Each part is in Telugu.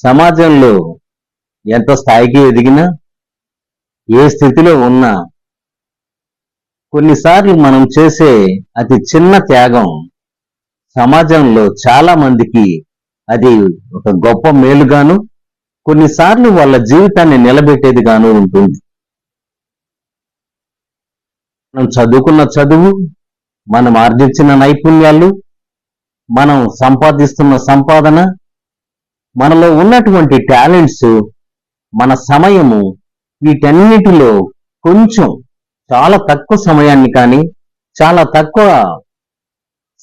సమాజంలో ఎంత స్థాయికి ఎదిగినా ఏ స్థితిలో ఉన్నా కొన్నిసార్లు మనం చేసే అతి చిన్న త్యాగం సమాజంలో చాలా మందికి అది ఒక గొప్ప మేలుగాను కొన్నిసార్లు వాళ్ళ జీవితాన్ని నిలబెట్టేదిగాను ఉంటుంది. మనం చదువుకున్న చదువు మనం ఆర్జించిన నైపుణ్యాలు మనం సంపాదిస్తున్న సంపాదన మనలో ఉన్నటువంటి టాలెంట్స్ మన సమయము వీటన్నిటిలో కొంచెం చాలా తక్కువ సమయాన్ని కానీ చాలా తక్కువ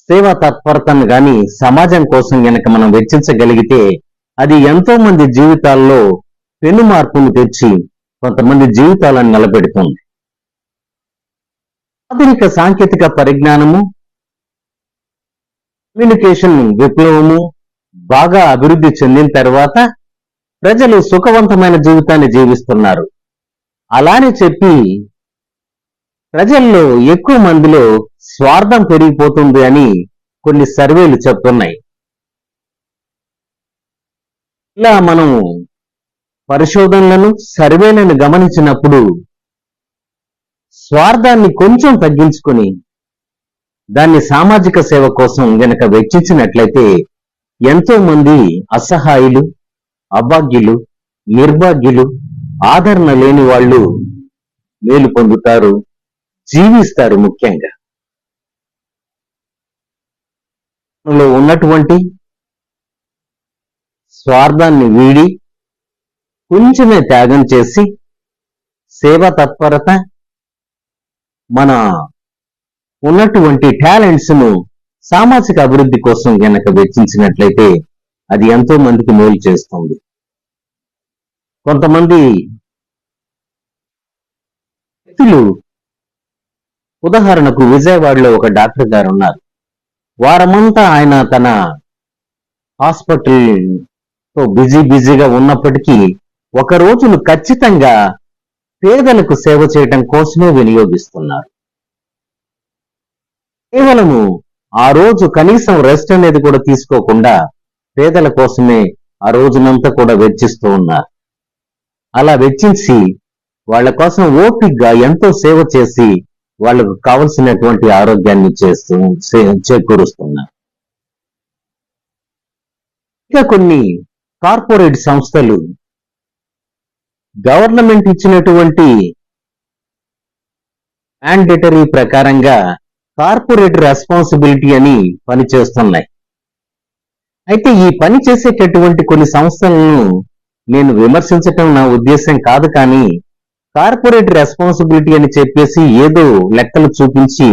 సేవా తత్పరతను కానీ సమాజం కోసం గనక మనం వెచ్చించగలిగితే అది ఎంతో మంది జీవితాల్లో పెను మార్పును తెచ్చి కొంతమంది జీవితాలను నిలబెడుతుంది. ఆధునిక సాంకేతిక పరిజ్ఞానము కమ్యూనికేషన్ విప్లవము బాగా అభివృద్ధి చెందిన తర్వాత ప్రజలు సుఖవంతమైన జీవితాన్ని జీవిస్తున్నారు. అలానే చెప్పి ప్రజల్లో ఎక్కువ మందిలో స్వార్థం పెరిగిపోతుంది అని కొన్ని సర్వేలు చెప్తున్నాయి. ఇలా మనం పరిశోధనలను సర్వేలను గమనించినప్పుడు స్వార్థాన్ని కొంచెం తగ్గించుకొని దాన్ని సామాజిక సేవ కోసం గనక వెచ్చించినట్లయితే ఎంతో మంది అసహాయులు అభాగ్యులు నిర్భాగ్యులు ఆదరణ లేని వాళ్ళు మేలు పొందుతారు జీవిస్తారు ముఖ్యంగా. లో ఉన్నటువంటి స్వార్థాన్ని వీడి కొంచెమే త్యాగం చేసి సేవా తత్పరత మన ఉన్నటువంటి టాలెంట్స్ను సామాజిక అభివృద్ధి కోసం గనక వెచ్చించినట్లయితే అది ఎంతో మందికి మేలు చేస్తుంది. కొంతమంది వ్యక్తులు ఉదాహరణకు విజయవాడలో ఒక డాక్టర్ గారు ఉన్నారు వారమంతా ఆయన తన హాస్పిటల్తో బిజీ బిజీగా ఉన్నప్పటికీ ఒక రోజును ఖచ్చితంగా పేదలకు సేవ చేయటం కోసమే వినియోగిస్తున్నారు. కేవలము ఆ రోజు కనీసం రెస్ట్ అనేది కూడా తీసుకోకుండా పేదల కోసమే ఆ రోజునంతా కూడా వెచ్చిస్తూ ఉన్నారు. అలా వెచ్చించి వాళ్ళ కోసం ఓపిగ్గా ఎంతో సేవ చేసి వాళ్ళకు కావలసినటువంటి ఆరోగ్యాన్ని చేస్తూ చేకూరుస్తున్నారు. ఇంకా కొన్ని కార్పొరేట్ సంస్థలు గవర్నమెంట్ ఇచ్చినటువంటి మ్యాండేటరీ ప్రకారంగా కార్పొరేట్ రెస్పాన్సిబిలిటీ అని పనిచేస్తున్నాయి. అయితే ఈ పని చేసేటటువంటి కొన్ని సంస్థలను నేను విమర్శించటం నా ఉద్దేశం కాదు కానీ కార్పొరేట్ రెస్పాన్సిబిలిటీ అని చెప్పేసి ఏదో లెక్కలు చూపించి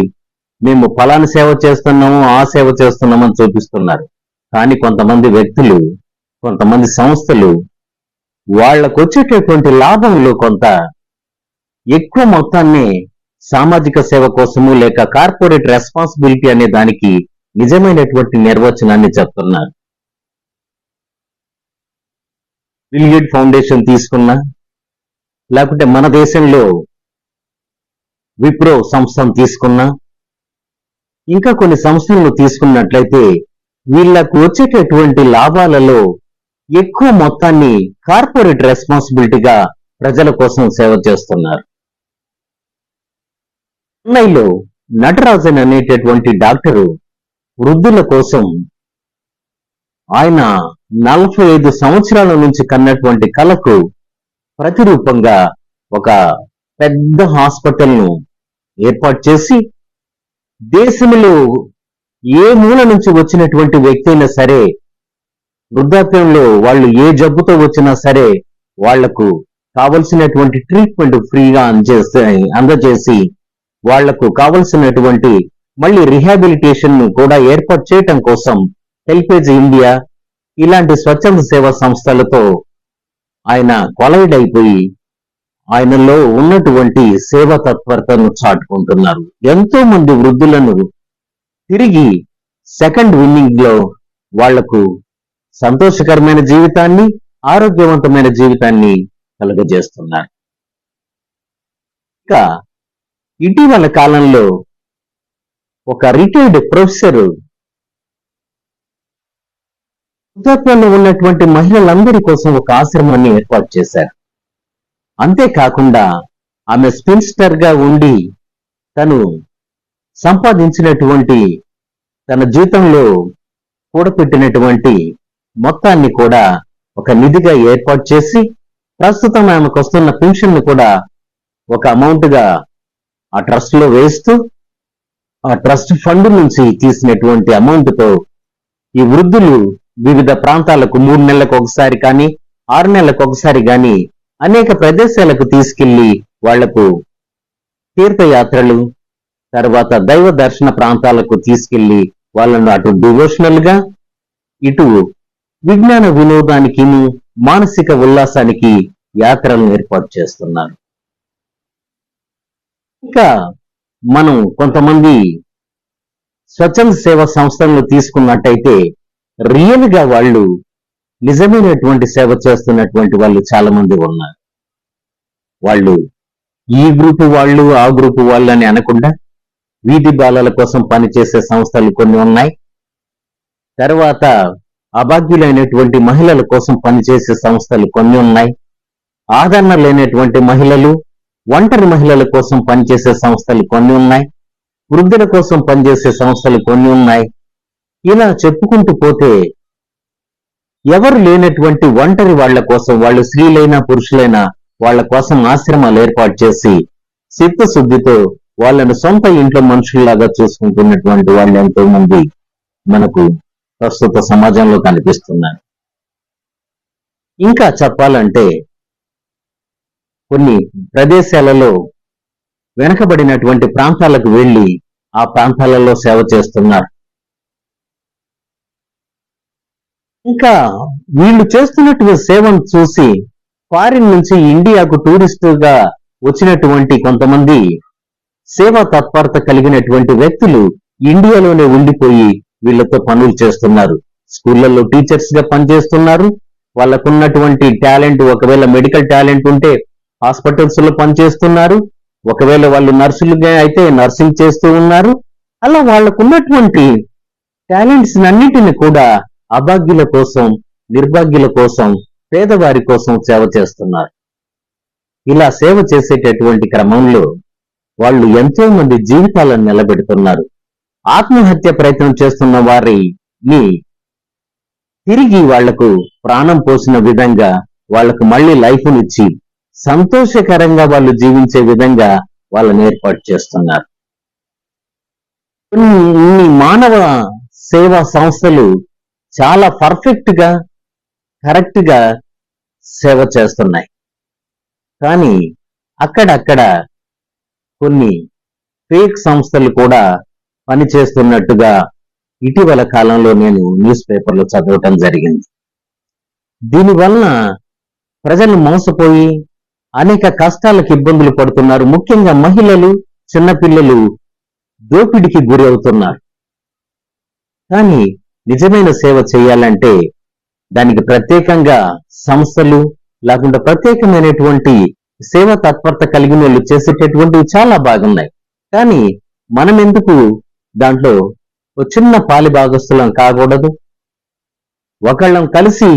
మేము ఫలాని సేవ చేస్తున్నాము ఆ సేవ చేస్తున్నామని చూపిస్తున్నారు. కానీ కొంతమంది వ్యక్తులు కొంతమంది సంస్థలు వాళ్ళకు వచ్చేటటువంటి లాభంలో కొంత ఎక్కువ మొత్తాన్ని సామాజిక సేవ కోసము లేక కార్పొరేట్ రెస్పాన్సిబిలిటీ అనే దానికి నిజమైనటువంటి నిర్వచనాన్ని చెప్తున్నారు. బిల్గేట్ ఫౌండేషన్ తీసుకున్నా లేకుంటే మన దేశంలో విప్రో సంస్థను తీసుకున్నా ఇంకా కొన్ని సంస్థలను తీసుకున్నట్లయితే వీళ్ళకు వచ్చేటటువంటి లాభాలలో ఎక్కువ మొత్తాన్ని కార్పొరేట్ రెస్పాన్సిబిలిటీగా ప్రజల కోసం సేవ చేస్తున్నారు. చెన్నైలో నటరాజన్ అనేటటువంటి డాక్టరు వృద్ధుల కోసం ఆయన నలభై ఐదు సంవత్సరాల నుంచి కన్నటువంటి కళకు ప్రతిరూపంగా ఒక పెద్ద హాస్పిటల్ను ఏర్పాటు చేసి దేశంలో ఏ మూల నుంచి వచ్చినటువంటి వ్యక్తి అయినా సరే వృద్ధాప్యంలో వాళ్ళు ఏ జబ్బుతో వచ్చినా సరే వాళ్ళకు కావలసినటువంటి ట్రీట్మెంట్ ఫ్రీగా అందజేస్తే అందజేసి వాళ్ళకు కావలసినటువంటి మళ్ళీ రిహాబిలిటేషన్ను కూడా ఏర్పాటు చేయటం కోసం హెల్పేజ్ ఇండియా ఇలాంటి స్వచ్ఛంద సేవా సంస్థలతో ఆయన కొలైడ్ అయిపోయి ఆయనలో ఉన్నటువంటి సేవా తత్పరతను చాటుకుంటున్నారు. ఎంతో మంది వృద్ధులను తిరిగి సెకండ్ విన్నింగ్లో వాళ్ళకు సంతోషకరమైన జీవితాన్ని ఆరోగ్యవంతమైన జీవితాన్ని కలుగజేస్తున్నారు. ఇంకా ఇటీవల కాలంలో ఒక రిటైర్డ్ ప్రొఫెసర్ వృద్ధాప్యంలో ఉన్నటువంటి మహిళలందరి కోసం ఒక ఆశ్రమాన్ని ఏర్పాటు చేశారు. అంతేకాకుండా ఆమె స్పిన్స్టర్గా ఉండి తను సంపాదించినటువంటి తన జీతంలో కూడపెట్టినటువంటి మొత్తాన్ని కూడా ఒక నిధిగా ఏర్పాటు చేసి ప్రస్తుతం ఆమెకు వస్తున్న పెన్షన్ కూడా ఒక అమౌంట్గా ఆ ట్రస్ట్లో వేస్తూ ఆ ట్రస్ట్ ఫండ్ నుంచి తీసినటువంటి అమౌంట్తో ఈ వృద్ధులు వివిధ ప్రాంతాలకు మూడు నెలలకు ఒకసారి కానీ ఆరు నెలలకు ఒకసారి కానీ అనేక ప్రదేశాలకు తీసుకెళ్ళి వాళ్ళకు తీర్థయాత్రలు తర్వాత దైవ దర్శన ప్రాంతాలకు తీసుకెళ్ళి వాళ్ళను అటు డివోషనల్గా ఇటు విజ్ఞాన వినోదానికి మానసిక ఉల్లాసానికి యాత్రలను ఏర్పాటు చేస్తున్నారు. ఇంకా మనం కొంతమంది స్వచ్ఛంద సేవా సంస్థలను తీసుకున్నట్టయితే రియల్గా వాళ్ళు నిజమైనటువంటి సేవ చేస్తున్నటువంటి వాళ్ళు చాలా మంది ఉన్నారు. వాళ్ళు ఈ గ్రూపు వాళ్ళు ఆ గ్రూపు వాళ్ళు అని అనకుండా వీధి బాలల కోసం పనిచేసే సంస్థలు కొన్ని ఉన్నాయి. తర్వాత అభాగ్యులైనటువంటి మహిళల కోసం పనిచేసే సంస్థలు కొన్ని ఉన్నాయి. ఆదరణ లేనటువంటి మహిళలు ఒంటరి మహిళల కోసం పనిచేసే సంస్థలు కొన్ని ఉన్నాయి. వృద్ధుల కోసం పనిచేసే సంస్థలు కొన్ని ఉన్నాయి. ఇలా చెప్పుకుంటూ పోతే ఎవరు లేనటువంటి ఒంటరి వాళ్ళ కోసం వాళ్ళు స్త్రీలైనా పురుషులైనా వాళ్ళ కోసం ఆశ్రమాలు ఏర్పాటు చేసి చిత్తశుద్ధితో వాళ్ళను సొంత ఇంట్లో మనుషుల్లాగా చూసుకుంటున్నటువంటి వాళ్ళు ఎంతో మంది మనకు ప్రస్తుత సమాజంలో కనిపిస్తున్నారు. ఇంకా చెప్పాలంటే కొన్ని ప్రదేశాలలో వెనకబడినటువంటి ప్రాంతాలకు వెళ్ళి ఆ ప్రాంతాలలో సేవ చేస్తున్నారు. ఇంకా వీళ్ళు చేస్తున్నటువంటి సేవను చూసి ఫారిన్ నుంచి ఇండియాకు టూరిస్టుగా వచ్చినటువంటి కొంతమంది సేవా తత్పరత కలిగినటువంటి వ్యక్తులు ఇండియాలోనే ఉండిపోయి వీళ్ళతో పనులు చేస్తున్నారు. స్కూళ్ళల్లో టీచర్స్గా పనిచేస్తున్నారు. వాళ్ళకున్నటువంటి టాలెంట్ ఒకవేళ మెడికల్ టాలెంట్ ఉంటే హాస్పిటల్స్లో పనిచేస్తున్నారు. ఒకవేళ వాళ్ళు నర్సులుగా అయితే నర్సింగ్ చేస్తూ ఉన్నారు. అలా వాళ్ళకున్నటువంటి టాలెంట్స్ అన్నిటిని కూడా అభాగ్యుల కోసం నిర్భాగ్యుల కోసం పేదవారి కోసం సేవ చేస్తున్నారు. ఇలా సేవ చేసేటటువంటి క్రమంలో వాళ్ళు ఎంతో మంది జీవితాలను నిలబెడుతున్నారు. ఆత్మహత్య ప్రయత్నం చేస్తున్న వారిని తిరిగి వాళ్ళకు ప్రాణం పోసిన విధంగా వాళ్ళకు మళ్ళీ లైఫ్నిచ్చి సంతోషకరంగా వాళ్ళు జీవించే విధంగా వాళ్ళని ఏర్పాటు చేస్తున్నారు. కొన్ని మానవ సేవా సంస్థలు చాలా పర్ఫెక్ట్గా కరెక్ట్గా సేవ చేస్తున్నాయి. కానీ అక్కడక్కడ కొన్ని ఫేక్ సంస్థలు కూడా పనిచేస్తున్నట్టుగా ఇటీవల కాలంలో నేను న్యూస్ పేపర్లో చదవటం జరిగింది. దీనివలన ప్రజలు మోసపోయి అనేక కష్టాలకు ఇబ్బందులు పడుతున్నారు. ముఖ్యంగా మహిళలు చిన్నపిల్లలు దోపిడికి గురి అవుతున్నారు. కానీ నిజమైన సేవ చేయాలంటే దానికి ప్రత్యేకంగా సంస్థలు లేకుండా ప్రత్యేకమైనటువంటి సేవ తత్పరత కలిగిన వాళ్ళు చేసేటటువంటివి చాలా బాగున్నాయి. కానీ మనం ఎందుకు దాంట్లో ఒక చిన్న పాలి భాగస్థులం కాకూడదు? ఒకళ్ళం కలిసి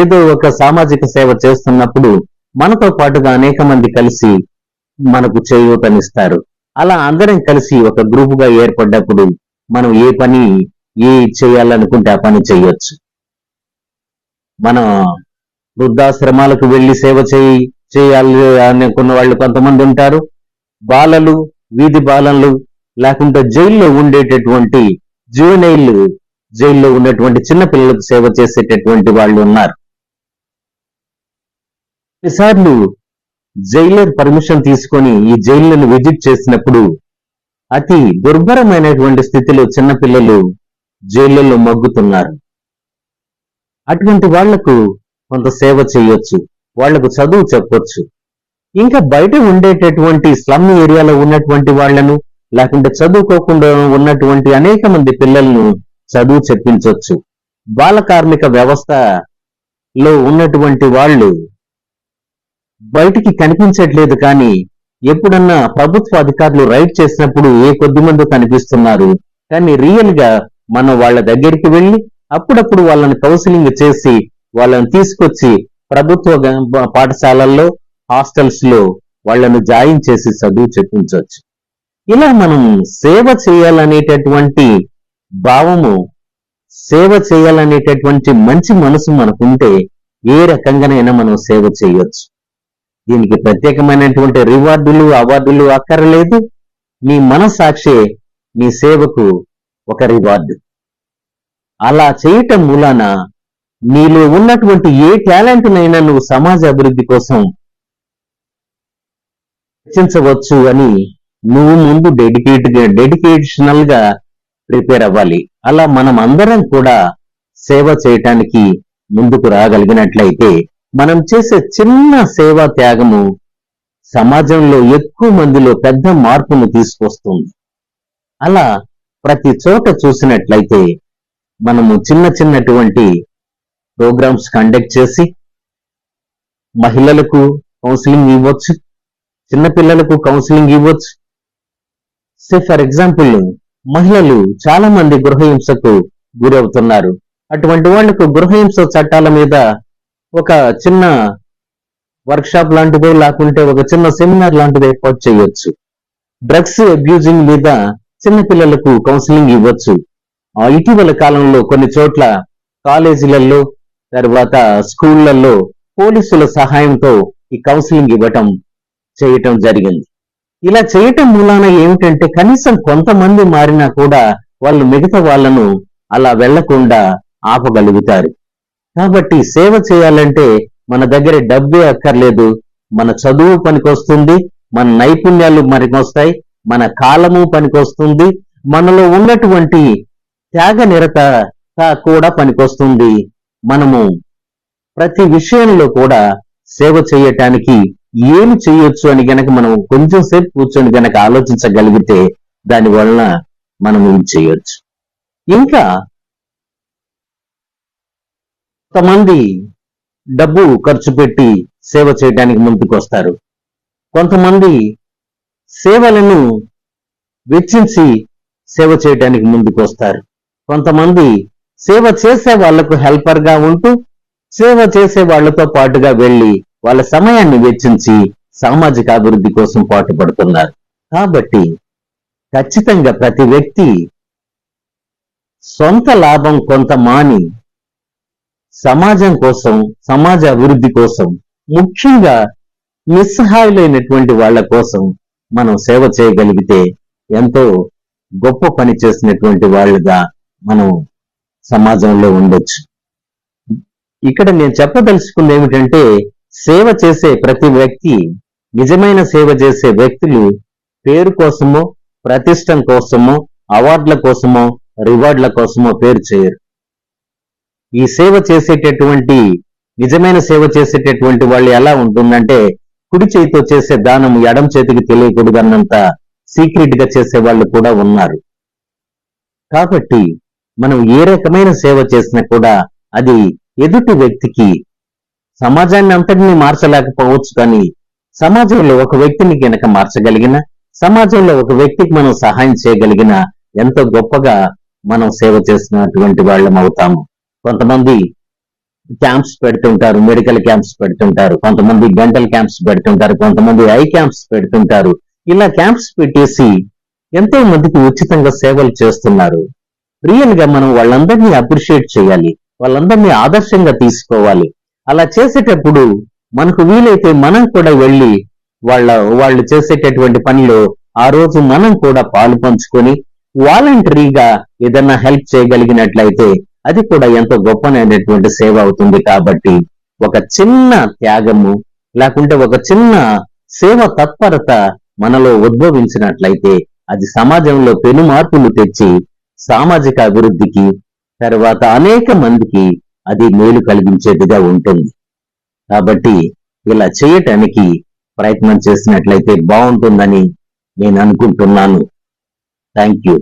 ఏదో ఒక సామాజిక సేవ చేస్తున్నప్పుడు మనతో పాటుగా అనేక మంది కలిసి మనకు చేయూతనిస్తారు. అలా అందరం కలిసి ఒక గ్రూపుగా ఏర్పడ్డప్పుడు మనం ఏ పని ఏ చేయాలనుకుంటే ఆ పని చేయొచ్చు. మనం వృద్ధాశ్రమాలకు వెళ్ళి సేవ చేయి చేయాలి అనుకున్న వాళ్ళు కొంతమంది ఉంటారు. బాలలు వీధి బాలలు లేకుంటే జైల్లో ఉండేటటువంటి జూనైల్ జైల్లో ఉన్నటువంటి చిన్న పిల్లలకు సేవ చేసేటటువంటి వాళ్ళు ఉన్నారు. కొన్నిసార్లు జైలర్ పర్మిషన్ తీసుకొని ఈ జైళ్ళను విజిట్ చేసినప్పుడు అతి దుర్భరమైనటువంటి స్థితిలో చిన్నపిల్లలు జైళ్ళలో మగ్గుతున్నారు. అటువంటి వాళ్ళకు కొంత సేవ చేయొచ్చు వాళ్ళకు చదువు చెప్పొచ్చు. ఇంకా బయట ఉండేటటువంటి స్లమ్ ఏరియాలో ఉన్నటువంటి వాళ్ళను లేకుంటే చదువుకోకుండా ఉన్నటువంటి అనేక మంది పిల్లలను చదువు చెప్పించవచ్చు బాల కార్మిక వ్యవస్థలో ఉన్నటువంటి వాళ్ళు బయటికి కనిపించట్లేదు కానీ ఎప్పుడన్నా ప్రభుత్వ అధికారులు రైడ్ చేసినప్పుడు ఏ కొద్ది మంది కనిపిస్తున్నారు? కానీ రియల్గా మనం వాళ్ళ దగ్గరికి వెళ్ళి అప్పుడప్పుడు వాళ్ళని కౌన్సిలింగ్ చేసి వాళ్ళని తీసుకొచ్చి ప్రభుత్వ పాఠశాలల్లో హాస్టల్స్లో వాళ్ళను జాయిన్ చేసి చదువు చెప్పించవచ్చు ఇలా మనం సేవ చేయాలనేటటువంటి భావము సేవ చేయాలనేటటువంటి మంచి మనసు మనకుంటే ఏ రకంగానైనా మనం సేవ చేయొచ్చు. దీనికి ప్రత్యేకమైనటువంటి రివార్డులు అవార్డులు అక్కర్లేదు. నీ మనసాక్షే నీ సేవకు ఒక రివార్డు. అలా చేయటం మూలాన నీలో ఉన్నటువంటి ఏ టాలెంట్ నైనా నువ్వు సమాజ అభివృద్ధి కోసం రచించవచ్చు అని నువ్వు ముందు డెడికేట్ డెడికేషనల్గా ప్రిపేర్ అవ్వాలి. అలా మనం అందరం కూడా సేవ చేయటానికి ముందుకు రాగలిగినట్లయితే మనం చేసే చిన్న సేవా త్యాగము సమాజంలో ఎక్కువ మందిలో పెద్ద మార్పును తీసుకొస్తుంది. అలా ప్రతి చోట చూసినట్లయితే మనము చిన్న చిన్నటువంటి ప్రోగ్రామ్స్ కండక్ట్ చేసి మహిళలకు కౌన్సిలింగ్ ఇవ్వచ్చు చిన్నపిల్లలకు కౌన్సిలింగ్ ఇవ్వచ్చు. సే ఫర్ ఎగ్జాంపుల్ మహిళలు చాలా మంది గృహహింసకు గురవుతున్నారు. అటువంటి వాళ్ళకు గృహహింస చట్టాల మీద ఒక చిన్న వర్క్షాప్ లాంటిదో లేకుంటే ఒక చిన్న సెమినార్ లాంటిది ఏర్పాటు చేయొచ్చు. డ్రగ్స్ అబ్యూజింగ్ మీద చిన్న పిల్లలకు కౌన్సిలింగ్ ఇవ్వచ్చు. ఆ ఇటీవల కాలంలో కొన్ని చోట్ల కాలేజీలలో తర్వాత స్కూళ్ళలో పోలీసుల సహాయంతో ఈ కౌన్సిలింగ్ ఇవ్వటం చేయటం జరిగింది. ఇలా చేయటం మూలాన ఏమిటంటే కనీసం కొంతమంది మారినా కూడా వాళ్ళు మిగతా వాళ్ళను అలా వెళ్ళకుండా ఆపగలుగుతారు. కాబట్టి సేవ చేయాలంటే మన దగ్గర డబ్బే అక్కర్లేదు. మన చదువు పనికొస్తుంది మన నైపుణ్యాలు మనకొస్తాయి మన కాలము పనికొస్తుంది మనలో ఉన్నటువంటి త్యాగ నిరత కూడా పనికొస్తుంది. మనము ప్రతి విషయంలో కూడా సేవ చేయటానికి ఏమి చేయొచ్చు అని గనక మనం కొంచెం సేపు కూర్చొని గనక ఆలోచించగలిగితే దాని వలన మనం ఏం చేయొచ్చు? ఇంకా కొంతమంది డబ్బు ఖర్చు పెట్టి సేవ చేయడానికి ముందుకు వస్తారు కొంతమంది సేవలను వెచ్చించి సేవ చేయడానికి ముందుకు వస్తారు కొంతమంది సేవ చేసే వాళ్ళకు హెల్పర్గా ఉంటూ సేవ చేసే వాళ్ళతో పాటుగా వెళ్ళి వాళ్ళ సమయాన్ని వెచ్చించి సామాజిక అభివృద్ధి కోసం పాటుపడుతున్నారు. కాబట్టి ఖచ్చితంగా ప్రతి వ్యక్తి సొంత లాభం కొంత మాని సమాజం కోసం సమాజ అభివృద్ధి కోసం ముఖ్యంగా నిస్సహాయులైనటువంటి వాళ్ళ కోసం మనం సేవ చేయగలిగితే ఎంతో గొప్ప పని చేసినటువంటి వాళ్ళుగా మనం సమాజంలో ఉండొచ్చు. ఇక్కడ నేను చెప్పదలుచుకుంది ఏమిటంటే సేవ చేసే ప్రతి వ్యక్తి నిజమైన సేవ చేసే వ్యక్తులు పేరు కోసమో ప్రతిష్టం కోసమో అవార్డుల కోసమో రివార్డుల కోసమో పేరు చేయరు. ఈ సేవ చేసేటటువంటి నిజమైన సేవ చేసేటటువంటి వాళ్ళు ఎలా ఉంటుందంటే కుడి చేతితో చేసే దానం ఎడం చేతికి తెలియకూడదు అన్నంత సీక్రెట్గా చేసే వాళ్ళు కూడా ఉన్నారు. కాబట్టి మనం ఏ రకమైన సేవ చేసినా కూడా అది ఎదుటి వ్యక్తికి సమాజాన్ని అంతటినీ మార్చలేకపోవచ్చు కానీ సమాజంలో ఒక వ్యక్తిని గనక మార్చగలిగిన సమాజంలో ఒక వ్యక్తికి మనం సహాయం చేయగలిగిన ఎంతో గొప్పగా మనం సేవ చేసినటువంటి వాళ్ళం అవుతాము. కొంతమంది క్యాంప్స్ పెడుతుంటారు మెడికల్ క్యాంప్స్ పెడుతుంటారు కొంతమంది డెంటల్ క్యాంప్స్ పెడుతుంటారు కొంతమంది ఐ క్యాంప్స్ పెడుతుంటారు. ఇలా క్యాంప్స్ పెట్టేసి ఎంతో మందికి ఉచితంగా సేవలు చేస్తున్నారు. రియల్గా మనం వాళ్ళందరినీ అప్రిషియేట్ చేయాలి వాళ్ళందరినీ ఆదర్శంగా తీసుకోవాలి. అలా చేసేటప్పుడు మనకు వీలైతే మనం కూడా వెళ్ళి వాళ్ళ వాళ్ళు చేసేటటువంటి పనిలో ఆ రోజు మనం కూడా పాలు పంచుకొని వాలంటరీగా ఏదన్నా హెల్ప్ చేయగలిగినట్లయితే అది కూడా ఎంతో గొప్పనైనటువంటి సేవ అవుతుంది కాబట్టి ఒక చిన్న త్యాగము లేకుంటే ఒక చిన్న సేవ తత్పరత మనలో ఉద్భవించినట్లయితే అది సమాజంలో పెను మార్పులు తెచ్చి సామాజిక అభివృద్ధికి తర్వాత అనేక మందికి అది మేలు కలిగించేదిగా ఉంటుంది. కాబట్టి ఇలా చేయటానికి ప్రయత్నం చేసినట్లయితే బాగుంటుందని నేను అనుకుంటున్నాను. Thank you